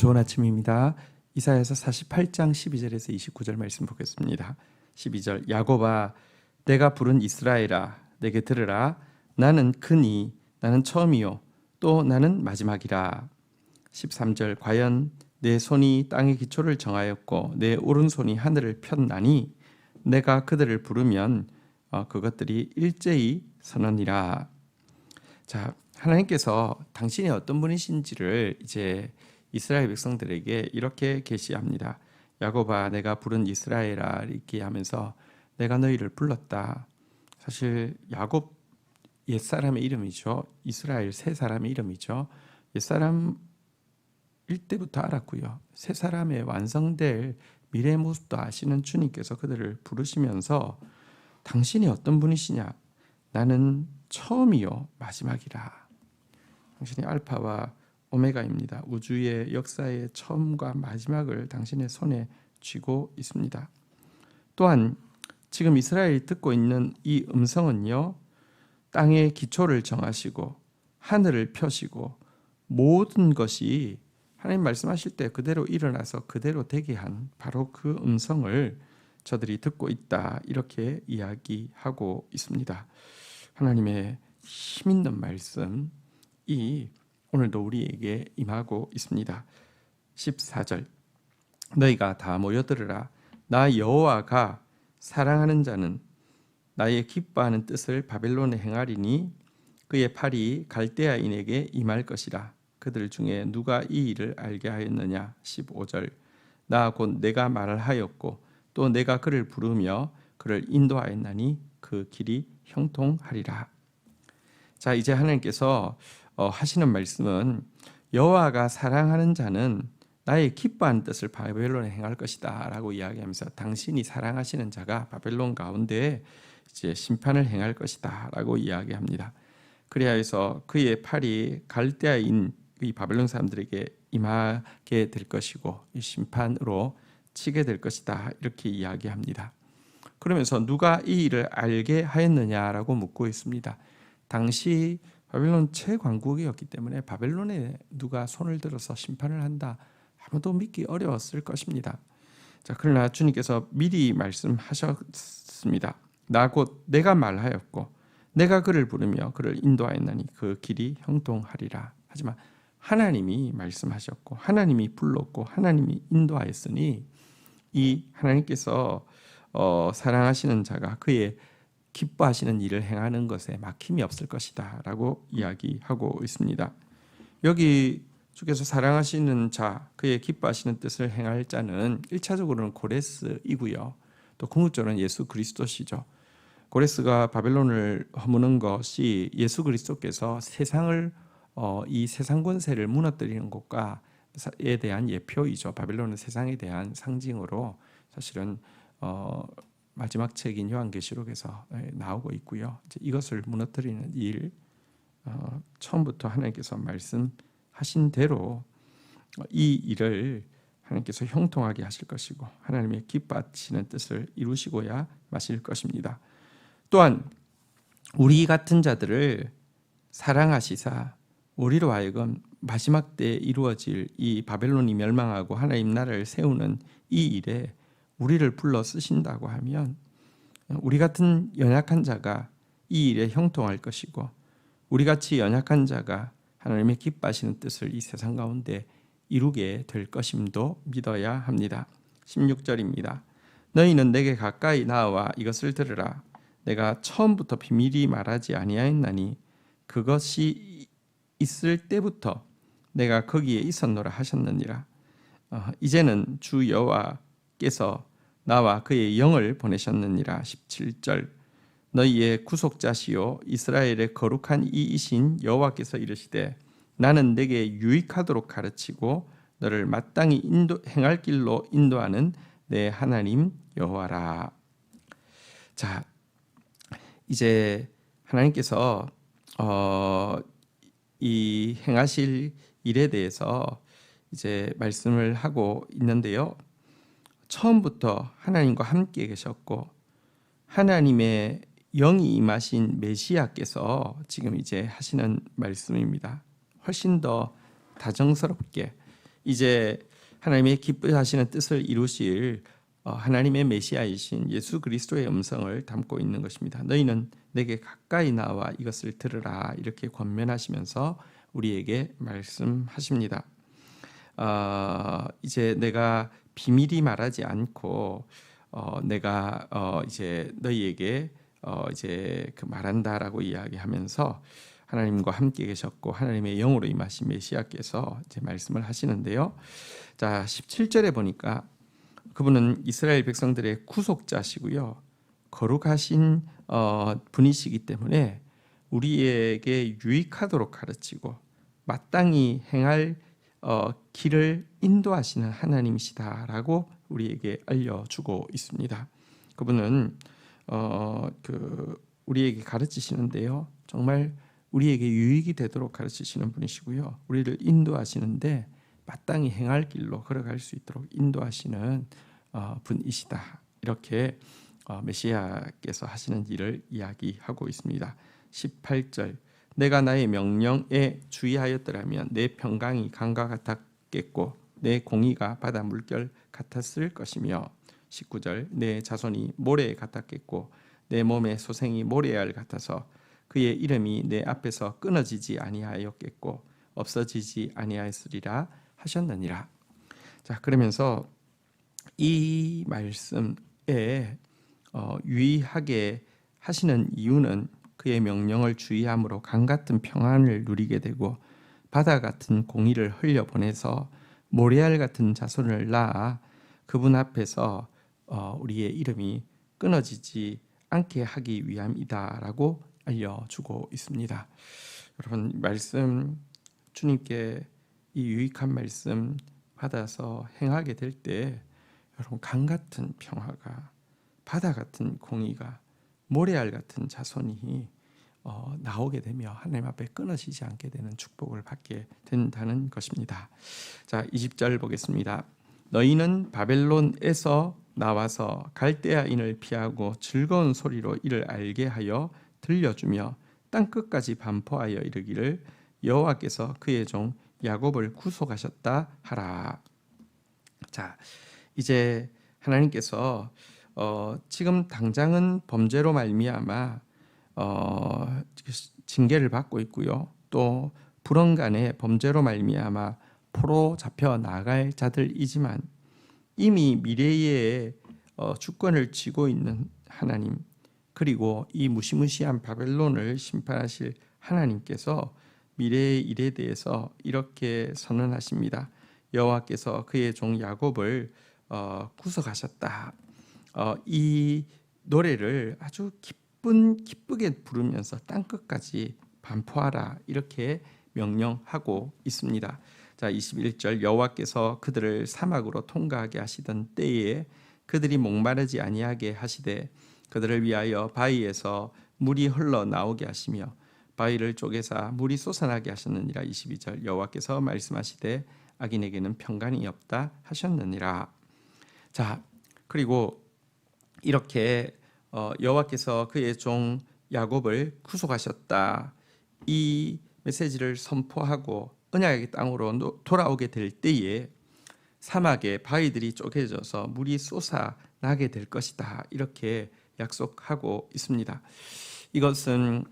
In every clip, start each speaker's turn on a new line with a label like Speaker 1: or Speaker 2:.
Speaker 1: 좋은 아침입니다. 이사야서 48장 12절에서 29절 말씀 보겠습니다. 12절 야곱아 내가 부른 이스라엘아 내게 들으라 나는 크니 나는 처음이요 또 나는 마지막이라 13절 과연 내 손이 땅의 기초를 정하였고 내 오른손이 하늘을 폈나니 내가 그들을 부르면 어, 그것들이 일제히 선언이라 자 하나님께서 당신이 어떤 분이신지를 이제 이스라엘 백성들에게 이렇게 계시합니다. 야곱아 내가 부른 이스라엘아 이렇게 하면서 내가 너희를 불렀다. 사실 야곱 옛 사람의 이름이죠. 이스라엘 세 사람의 이름이죠. 옛 사람 일 때부터 알았고요. 세 사람의 완성될 미래 모습도 아시는 주님께서 그들을 부르시면서 당신이 어떤 분이시냐? 나는 처음이요 마지막이라. 당신이 알파와 오메가입니다. 우주의 역사의 처음과 마지막을 당신의 손에 쥐고 있습니다. 또한 지금 이스라엘이 듣고 있는 이 음성은요. 땅의 기초를 정하시고 하늘을 펴시고 모든 것이 하나님 말씀하실 때 그대로 일어나서 그대로 되게 한 바로 그 음성을 저들이 듣고 있다 이렇게 이야기하고 있습니다. 하나님의 힘 있는 말씀 이 오늘도 우리에게 임하고 있습니다. 14절. 너희가 다 모여들으라. 나 여호와가 사랑하는 자는 나의 기뻐하는 뜻을 바벨론에 행하리니 그의 팔이 갈대아인에게 임할 것이라. 그들 중에 누가 이 일을 알게 하였느냐? 15절. 나 곧 내가 말을 하였고 또 내가 그를 부르며 그를 인도하였나니 그 길이 형통하리라. 자 이제 하나님께서 어, 하시는 말씀은 여호와가 사랑하는 자는 나의 기뻐하는 뜻을 바벨론에 행할 것이다라고 이야기하면서 당신이 사랑하시는 자가 바벨론 가운데 이제 심판을 행할 것이다라고 이야기합니다. 그리하여서 그의 팔이 갈대아인 이 바벨론 사람들에게 임하게 될 것이고 이 심판으로 치게 될 것이다 이렇게 이야기합니다. 그러면서 누가 이 일을 알게 하였느냐라고 묻고 있습니다. 당시 바벨론 최강국이었기 때문에 바벨론에 누가 손을 들어서 심판을 한다 아무도 믿기 어려웠을 것입니다. 자 그러나 주님께서 미리 말씀하셨습니다. 나 곧 내가 말하였고 내가 그를 부르며 그를 인도하였나니 그 길이 형통하리라. 하지만 하나님이 말씀하셨고 하나님이 불렀고 하나님이 인도하였으니 이 하나님께서 어, 사랑하시는 자가 그의 기뻐하시는 일을 행하는 것에 막힘이 없을 것이다 라고 이야기하고 있습니다. 여기 주께서 사랑하시는 자, 그의 기뻐하시는 뜻을 행할 자는 1차적으로는 고레스이고요. 또 궁극적으로는 예수 그리스도시죠. 고레스가 바벨론을 허무는 것이 예수 그리스도께서 세상을 어, 이 세상 권세를 무너뜨리는 것과에 대한 예표이죠. 바벨론은 세상에 대한 상징으로 사실은 어, 마지막 책인 요한계시록에서 예, 나오고 있고요. 이것을 무너뜨리는 일 어, 처음부터 하나님께서 말씀하신 대로 이 일을 하나님께서 형통하게 하실 것이고 하나님의 기뻐하시는 뜻을 이루시고야 마실 것입니다. 또한 우리 같은 자들을 사랑하시사 우리로 하여금 마지막 때 이루어질 이 바벨론이 멸망하고 하나님 나라를 세우는 이 일에 우리를 불러 쓰신다고 하면 우리 같은 연약한 자가 이 일에 형통할 것이고 우리 같이 연약한 자가 하나님의 기뻐하시는 뜻을 이 세상 가운데 이루게 될 것임도 믿어야 합니다. 16절입니다. 너희는 내게 가까이 나와 이것을 들으라. 내가 처음부터 비밀이 말하지 아니하였나니 그것이 있을 때부터 내가 거기에 있었노라 하셨느니라. 어, 이제는 주 여호와께서 나와 그의 영을 보내셨느니라 17절 너희의 구속자시요 이스라엘의 거룩한 이이신 여호와께서 이르시되 나는 내게 유익하도록 가르치고 너를 마땅히 인도 행할 길로 인도하는 내 하나님 여호와라. 자, 이제 하나님께서 어, 이 행하실 일에 대해서 이제 말씀을 하고 있는데요. 처음부터 하나님과 함께 계셨고 하나님의 영이 임하신 메시아께서 지금 이제 하시는 말씀입니다. 훨씬 더 다정스럽게 이제 하나님의 기뻐하시는 뜻을 이루실 어, 하나님의 메시아이신 예수 그리스도의 음성을 담고 있는 것입니다. 너희는 내게 가까이 나와 이것을 들으라 이렇게 권면하시면서 우리에게 말씀하십니다. 어, 이제 내가 비밀이 말하지 않고 어, 내가 어, 이제 너희에게 어, 이제 그 말한다라고 이야기하면서 하나님과 함께 계셨고 하나님의 영으로 임하신 메시아께서 이제 말씀을 하시는데요. 자, 17절에 보니까 그분은 이스라엘 백성들의 구속자시고요. 거룩하신 어, 분이시기 때문에 우리에게 유익하도록 가르치고 마땅히 행할 어, 길을 인도하시는 하나님이시다라고 우리에게 알려주고 있습니다. 그분은 어, 그 우리에게 가르치시는데요. 정말 우리에게 유익이 되도록 가르치시는 분이시고요. 우리를 인도하시는데 마땅히 행할 길로 걸어갈 수 있도록 인도하시는 어, 분이시다. 이렇게 어, 메시아께서 하시는 일을 이야기하고 있습니다. 18절 내가 나의 명령에 주의하였더라면 내 평강이 강과 같았겠고 내 공의가 바다 물결 같았을 것이며 19절 내 자손이 모래 같았겠고 내 몸의 소생이 모래알 같아서 그의 이름이 내 앞에서 끊어지지 아니하였겠고 없어지지 아니하였으리라 하셨느니라. 자 그러면서 이 말씀에 어, 유의하게 하시는 이유는 그의 명령을 주의함으로 강 같은 평안을 누리게 되고 바다 같은 공의를 흘려보내서 모래알 같은 자손을 낳아 그분 앞에서 어, 우리의 이름이 끊어지지 않게 하기 위함이다라고 알려주고 있습니다. 여러분 말씀 주님께 이 유익한 말씀 받아서 행하게 될 때 여러분 강 같은 평화가 바다 같은 공의가 모래알 같은 자손이 어, 나오게 되며 하나님 앞에 끊어지지 않게 되는 축복을 받게 된다는 것입니다. 자, 20절 보겠습니다. 너희는 바벨론에서 나와서 갈대아인을 피하고 즐거운 소리로 이를 알게 하여 들려주며 땅 끝까지 반포하여 이르기를 여호와께서 그의 종 야곱을 구속하셨다 하라. 자, 이제 하나님께서 어, 지금 당장은 범죄로 말미암아 어, 징계를 받고 있고요. 또 불언간의 범죄로 말미암아 포로 잡혀 나갈 자들이지만 이미 미래에 어, 주권을 쥐고 있는 하나님 그리고 이 무시무시한 바벨론을 심판하실 하나님께서 미래의 일에 대해서 이렇게 선언하십니다. 여호와께서 그의 종 야곱을 어, 구속하셨다. 어, 이 노래를 아주 기쁜 기쁘게 부르면서 땅 끝까지 반포하라 이렇게 명령하고 있습니다. 자, 21절 여호와께서 그들을 사막으로 통과하게 하시던 때에 그들이 목마르지 아니하게 하시되 그들을 위하여 바위에서 물이 흘러 나오게 하시며 바위를 쪼개사 물이 솟아나게 하셨느니라 22절 여호와께서 말씀하시되 악인에게는 평강이 없다 하셨느니라. 자, 그리고 이렇게 어, 여호와께서 그의 종 야곱을 구속하셨다. 이 메시지를 선포하고 언약의 땅으로 돌아오게 될 때에 사막에 바위들이 쪼개져서 물이 쏟아 나게 될 것이다. 이렇게 약속하고 있습니다. 이것은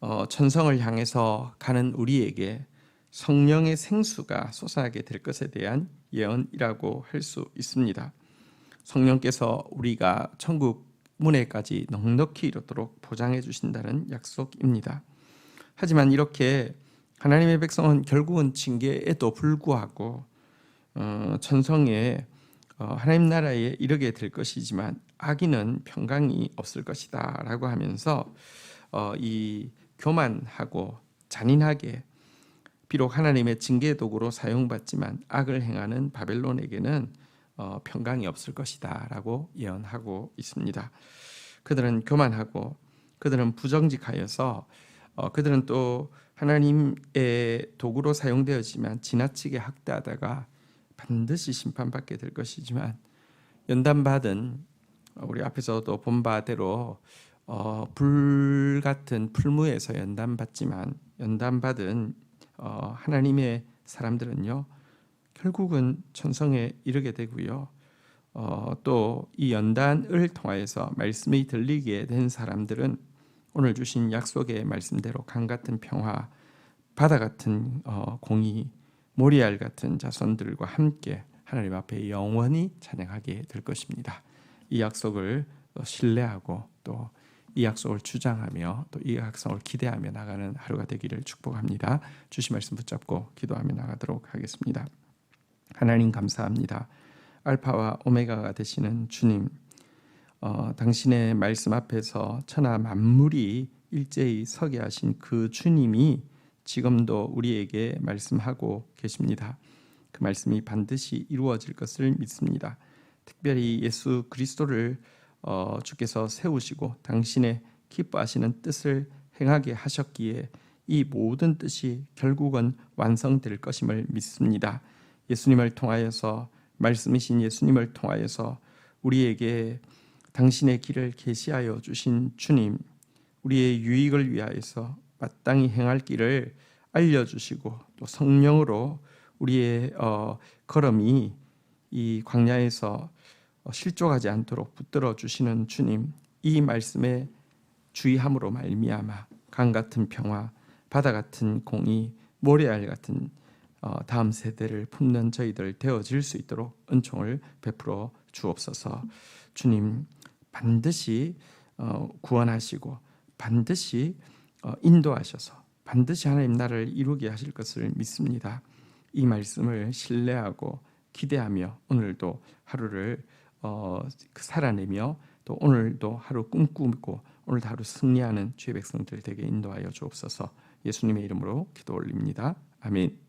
Speaker 1: 어, 천성을 향해서 가는 우리에게 성령의 생수가 솟아나게 될 것에 대한 예언이라고 할 수 있습니다. 성령께서 우리가 천국 문에까지 넉넉히 이르도록 보장해 주신다는 약속입니다. 하지만 이렇게 하나님의 백성은 결국은 징계에도 불구하고 어, 천성에 어, 하나님 나라에 이르게 될 것이지만 악인은 평강이 없을 것이다라고 하면서 어, 이 교만하고 잔인하게 비록 하나님의 징계 도구로 사용받지만 악을 행하는 바벨론에게는 어, 평강이 없을 것이다라고 예언하고 있습니다. 그들은 교만하고 그들은 부정직하여서 어, 그들은 또 하나님의 도구로 사용되었지만 지나치게 학대하다가 반드시 심판받게 될 것이지만 연단받은 우리 앞에서도 본 바대로 어, 불 같은 풀무에서 연단받지만 연단받은 어, 하나님의 사람들은요 결국은 천성에 이르게 되고요. 어, 또 이 연단을 통하여서 말씀이 들리게 된 사람들은 오늘 주신 약속의 말씀대로 강 같은 평화, 바다 같은 어, 공의, 모리알 같은 자손들과 함께 하나님 앞에 영원히 찬양하게 될 것입니다. 이 약속을 신뢰하고 또 이 약속을 주장하며 또 이 약속을 기대하며 나가는 하루가 되기를 축복합니다. 주신 말씀 붙잡고 기도하며 나가도록 하겠습니다. 하나님 감사합니다. 알파와 오메가가 되시는 주님, 어, 당신의 말씀 앞에서 천하 만물이 일제히 서게 하신 그 주님이 지금도 우리에게 말씀하고 계십니다. 그 말씀이 반드시 이루어질 것을 믿습니다. 특별히 예수 그리스도를 어, 주께서 세우시고 당신의 기뻐하시는 뜻을 행하게 하셨기에 이 모든 뜻이 결국은 완성될 것임을 믿습니다. 예수님을 통하여서 말씀이신 예수님을 통하여서 우리에게 당신의 길을 계시하여 주신 주님, 우리의 유익을 위하여서 마땅히 행할 길을 알려주시고 또 성령으로 우리의 어, 걸음이 이 광야에서 어, 실족하지 않도록 붙들어 주시는 주님 이 말씀에 주의함으로 말미암아 강 같은 평화 바다 같은 공의 모래알 같은 어, 다음 세대를 품는 저희들 되어질 수 있도록 은총을 베풀어 주옵소서 주님 반드시 어, 구원하시고 반드시 인도하셔서 반드시 하나님 나라를 이루게 하실 것을 믿습니다. 이 말씀을 신뢰하고 기대하며 오늘도 하루를 어, 살아내며 또 오늘도 하루 꿈꾸고 오늘도 하루 승리하는 주의 백성들 되게 인도하여 주옵소서 예수님의 이름으로 기도 올립니다. 아멘.